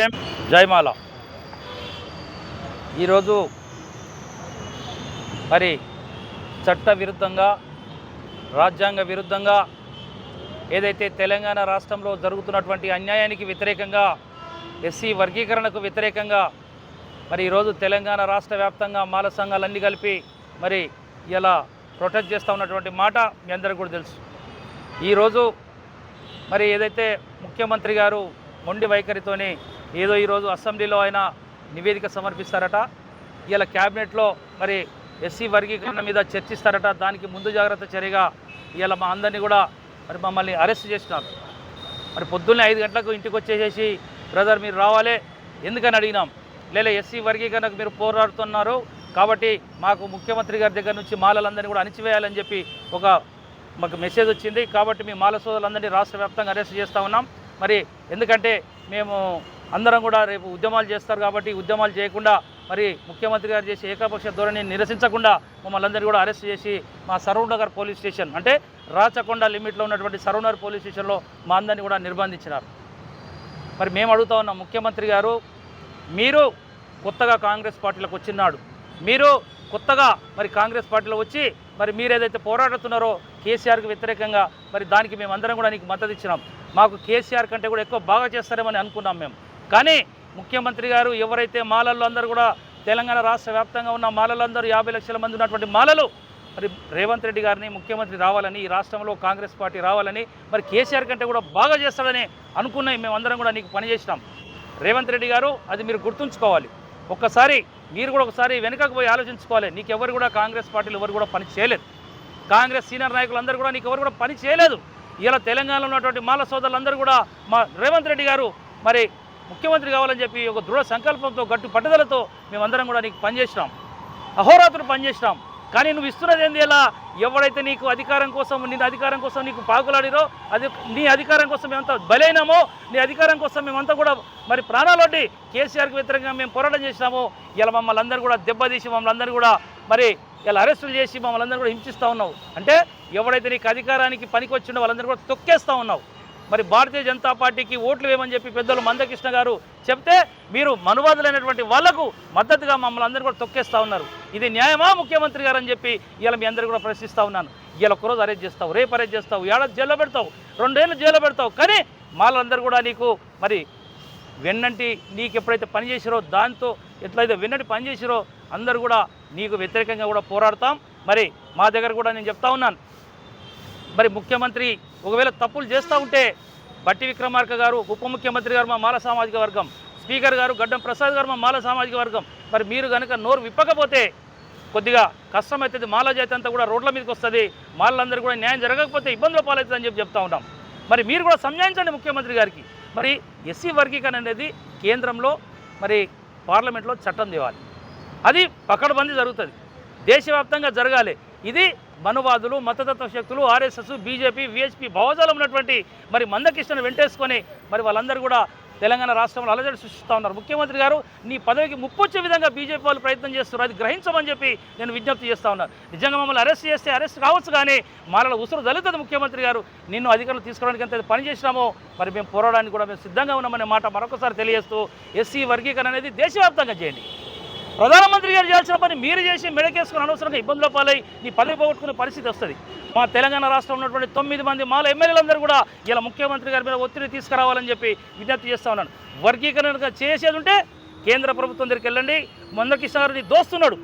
జయం జయమాల ఈరోజు మరి చట్ట విరుద్ధంగా రాజ్యాంగ విరుద్ధంగా ఏదైతే తెలంగాణ రాష్ట్రంలో జరుగుతున్నటువంటి అన్యాయానికి వ్యతిరేకంగా ఎస్సీ వర్గీకరణకు వ్యతిరేకంగా మరి ఈరోజు తెలంగాణ రాష్ట్ర వ్యాప్తంగా మాల సంఘాలన్నీ కలిపి మరి ఇలా ప్రొటెక్ట్ చేస్తూ ఉన్నటువంటి మాట మీ అందరికీ కూడా తెలుసు. ఈరోజు మరి ఏదైతే ముఖ్యమంత్రి గారు మొండి వైఖరితోనే ఏదో ఈరోజు అసెంబ్లీలో ఆయన నివేదిక సమర్పిస్తారట. ఇలా క్యాబినెట్లో మరి ఎస్సీ వర్గీకరణ మీద చర్చిస్తారట. దానికి ముందు జాగ్రత్త చర్యగా ఇలా మా అందరినీ కూడా మరి మమ్మల్ని అరెస్ట్ చేసినారు. మరి పొద్దున్నే ఐదు గంటలకు ఇంటికి వచ్చేసేసి బ్రదర్ మీరు రావాలే ఎందుకని అడిగినాం? లేదా ఎస్సీ వర్గీకరణకు మీరు పోరాడుతున్నారు. కాబట్టి మాకు ముఖ్యమంత్రి గారి దగ్గర నుంచి మాలలందరినీ కూడా అణిచివేయాలని చెప్పి ఒక మాకు మెసేజ్ వచ్చింది. కాబట్టి మీ మాల సోదరులందరినీ రాష్ట్ర వ్యాప్తంగా అరెస్ట్ చేస్తూ ఉన్నాం. మరి ఎందుకంటే మేము అందరం కూడా రేపు ఉద్యమాలు చేస్తారు కాబట్టి ఉద్యమాలు చేయకుండా మరి ముఖ్యమంత్రి గారు చేసే ఏకపక్ష ధోరణిని నిరసించకుండా మమ్మల్ని అందరినీ కూడా అరెస్ట్ చేసి మా సరూర్ పోలీస్ స్టేషన్ అంటే రాచకొండ లిమిట్లో ఉన్నటువంటి సరూర్ పోలీస్ స్టేషన్లో మా అందరినీ కూడా నిర్బంధించినారు. మరి మేము అడుగుతా ఉన్నాం ముఖ్యమంత్రి గారు మీరు కొత్తగా కాంగ్రెస్ పార్టీలోకి వచ్చినాడు. మీరు కొత్తగా మరి కాంగ్రెస్ పార్టీలో వచ్చి మరి మీరు ఏదైతే పోరాడుతున్నారో కేసీఆర్కి వ్యతిరేకంగా మరి దానికి మేము అందరం కూడా నీకు మద్దతు ఇచ్చినాం. మాకు కేసీఆర్ కంటే కూడా ఎక్కువ బాగా చేస్తారేమని అనుకున్నాం మేము. కానీ ముఖ్యమంత్రి గారు ఎవరైతే మాలల్లో అందరూ కూడా తెలంగాణ రాష్ట్ర వ్యాప్తంగా ఉన్న మాలలందరూ యాభై లక్షల మంది ఉన్నటువంటి మాలలు మరి రేవంత్ రెడ్డి గారిని ముఖ్యమంత్రి రావాలని ఈ రాష్ట్రంలో కాంగ్రెస్ పార్టీ రావాలని మరి కేసీఆర్ కంటే కూడా బాగా చేస్తాడని అనుకున్నాయి మేమందరం కూడా నీకు పనిచేసినాం రేవంత్ రెడ్డి గారు అది మీరు గుర్తుంచుకోవాలి. ఒక్కసారి మీరు కూడా ఒకసారి వెనుకకు పోయి ఆలోచించుకోవాలి. నీకు కూడా కాంగ్రెస్ పార్టీలు ఎవరు కూడా పని చేయలేదు. కాంగ్రెస్ సీనియర్ నాయకులందరూ కూడా నీకు ఎవరు కూడా పని చేయలేదు. ఇలా తెలంగాణలో ఉన్నటువంటి మాల సోదరులందరూ కూడా మా రేవంత్ రెడ్డి గారు మరి ముఖ్యమంత్రి కావాలని చెప్పి ఒక దృఢ సంకల్పంతో గట్టు పట్టుదలతో మేమందరం కూడా నీకు పనిచేసినాం. అహోరాత్రులు పనిచేసినాం. కానీ నువ్వు ఇస్తున్నది ఏంది ఎలా ఎవడైతే నీకు అధికారం కోసం నీ అధికారం కోసం నీకు పాకులాడిరో అది నీ అధికారం కోసం మేమంతా బలైనామో నీ అధికారం కోసం మేమంతా కూడా మరి ప్రాణాలొడ్డి కేసీఆర్కి వ్యతిరేకంగా మేము పోరాటం చేసినాము. ఇలా మమ్మల్ని అందరూ కూడా దెబ్బతీసి మమ్మల్ని అందరూ కూడా మరి ఇలా అరెస్టులు చేసి మమ్మల్ని అందరూ కూడా హింసిస్తూ ఉన్నావు. అంటే ఎవడైతే నీకు అధికారానికి పనికి వచ్చిండో వాళ్ళందరూ కూడా తొక్కేస్తూ ఉన్నావు. మరి భారతీయ జనతా పార్టీకి ఓట్లు వేయమని చెప్పి పెద్దలు మందకృష్ణ గారు చెప్తే మీరు మనువాదులైనటువంటి వాళ్ళకు మద్దతుగా మమ్మల్ని అందరూ కూడా తొక్కేస్తూ ఉన్నారు. ఇది న్యాయమా ముఖ్యమంత్రి గారు అని చెప్పి ఇలా మీ అందరూ కూడా ప్రశ్నిస్తూ ఉన్నాను. ఇలా ఒకరోజు అరెస్ట్ చేస్తావు రేపు అరెస్ట్ చేస్తావు ఏడాది జైల్లో పెడతావు రెండేళ్ళు జైల్లో పెడతావు. కానీ మాలందరూ కూడా నీకు మరి వెన్నంటి నీకు ఎప్పుడైతే పని చేసిరో దాంతో ఎట్లయితే వెన్నటి పని చేసిరో అందరూ కూడా నీకు వ్యతిరేకంగా కూడా పోరాడతాం. మరి మా దగ్గర కూడా నేను చెప్తా ఉన్నాను. మరి ముఖ్యమంత్రి ఒకవేళ తప్పులు చేస్తూ ఉంటే బట్టి విక్రమార్క గారు ఉప ముఖ్యమంత్రి గారు మా మాల సామాజిక వర్గం స్పీకర్ గారు గడ్డం ప్రసాద్ గారు మా మాల సామాజిక వర్గం. మరి మీరు కనుక నోరు విప్పకపోతే కొద్దిగా కష్టమవుతుంది మాల జాతి అంతా కూడా రోడ్ల మీదకి వస్తుంది మాలందరూ కూడా న్యాయం జరగకపోతే ఇబ్బందులు పాలవుతుందని చెప్పి చెప్తా ఉంటాం మరి మీరు కూడా సంజాయించండి ముఖ్యమంత్రి గారికి. మరి ఎస్సీ వర్గీకరణ అనేది కేంద్రంలో మరి పార్లమెంట్లో చట్టం తేవాలి. అది పకడ్బందీ జరుగుతుంది. దేశవ్యాప్తంగా జరగాలి. ఇది మనువాదులు మతతత్వ శక్తులు ఆర్ఎస్ఎస్ బీజేపీ విహెచ్పి భావజాలం ఉన్నటువంటి మరి మందకిష్టను వెంటేసుకొని మరి వాళ్ళందరూ కూడా తెలంగాణ రాష్ట్రంలో అలజడి సృష్టిస్తూ ఉన్నారు. ముఖ్యమంత్రి గారు నీ పదవికి ముప్పొచ్చే విధంగా బీజేపీ వాళ్ళు ప్రయత్నం చేస్తున్నారు. అది గ్రహించమని చెప్పి నేను విజ్ఞప్తి చేస్తూ ఉన్నాను నిజంగా మమ్మల్ని అరెస్ట్ చేస్తే అరెస్ట్ కావచ్చు కానీ మాలలో ఉసురు దళితది ముఖ్యమంత్రి గారు. నిన్ను అధికారులు తీసుకోవడానికి ఎంత పని చేసినామో మరి మేము పోరాడానికి కూడా మేము సిద్ధంగా ఉన్నామనే మాట మరొకసారి తెలియజేస్తూ ఎస్సీ వర్గీకరణ అనేది దేశవ్యాప్తంగా చేయండి. ప్రధానమంత్రి గారు చేయాల్సిన పని మీరు చేసి మెడకేసుకుని అనవసరంగా ఇబ్బందుల పాలై నీ పదవి పోగొట్టుకునే పరిస్థితి వస్తుంది. మా తెలంగాణ రాష్ట్రంలో ఉన్నటువంటి తొమ్మిది మంది మాల ఎమ్మెల్యేలందరూ కూడా ఇలా ముఖ్యమంత్రి గారి మీద ఒత్తిడి తీసుకురావాలని చెప్పి విజ్ఞప్తి చేస్తా ఉన్నాను. వర్గీకరణగా చేసేది ఉంటే కేంద్ర ప్రభుత్వం దగ్గరికి వెళ్ళండి. మందకిష్ గారు నీ దోస్తున్నాడు.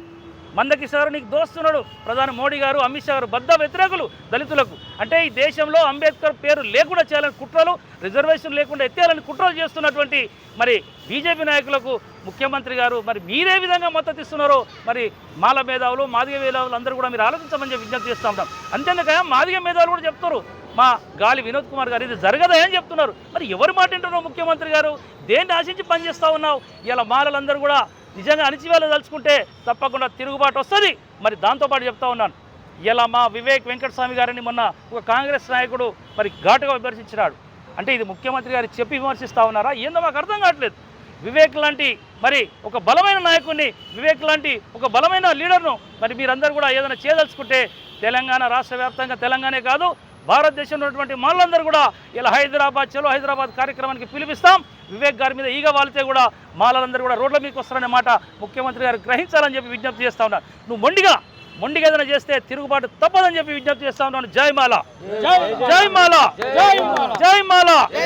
మందకిష్ నీకు దోస్తున్నాడు. ప్రధాని మోడీ గారు అమిత్ షా గారు బద్ద వ్యతిరేకులు దళితులకు. అంటే ఈ దేశంలో అంబేద్కర్ పేరు లేకుండా చేయాలని కుట్రలు రిజర్వేషన్ లేకుండా ఎత్తేయాలని కుట్రలు చేస్తున్నటువంటి మరి బీజేపీ నాయకులకు ముఖ్యమంత్రి గారు మరి మీరే విధంగా మద్దతు ఇస్తున్నారో మరి మాల మేధావులు మాదిగ మేధావులు అందరూ కూడా మీరు ఆలోచించమని చెప్పి విజ్ఞప్తి చేస్తూ ఉంటాం అంతేందుక మాదిగ మేధావులు కూడా చెప్తారు. మా గాలి వినోద్ కుమార్ గారు ఇది జరగదా అని చెప్తున్నారు. మరి ఎవరు మాట వింటున్నావు ముఖ్యమంత్రి గారు? దేన్ని ఆశించి పనిచేస్తూ ఉన్నావు? ఇలా మాలలందరూ కూడా నిజంగా అణిచివేయదలుచుకుంటే తప్పకుండా తిరుగుబాటు వస్తుంది. మరి దాంతోపాటు చెప్తా ఉన్నాను. ఇలా మా వివేక్ వెంకటస్వామి గారిని మొన్న ఒక కాంగ్రెస్ నాయకుడు మరి ఘాటుగా విమర్శించినాడు. అంటే ఇది ముఖ్యమంత్రి గారు చెప్పి విమర్శిస్తూ ఉన్నారా? ఏందో మాకు అర్థం కావట్లేదు. వివేక్ లాంటి మరి ఒక బలమైన నాయకుడిని వివేక్ లాంటి ఒక బలమైన లీడర్ను మరి మీరందరూ కూడా ఏదైనా చేయదలుచుకుంటే తెలంగాణ రాష్ట్ర వ్యాప్తంగా తెలంగాణే కాదు భారతదేశంలో ఉన్నటువంటి మనలందరూ కూడా ఇలా హైదరాబాద్ చలో హైదరాబాద్ కార్యక్రమానికి పిలిపిస్తాం. వివేక్ గారి మీద ఈగ వాలితే కూడా మాలందరూ కూడా రోడ్ల మీదకి వస్తారనే మాట ముఖ్యమంత్రి గారు గ్రహించాలని చెప్పి విజ్ఞప్తి చేస్తా ఉన్నారు. నువ్వు మొండిగా మొండిగా ఏదైనా చేస్తే తిరుగుబాటు తప్పదని చెప్పి విజ్ఞప్తి చేస్తా ఉన్నాను. జై మాల. జై మాల. జై మాల.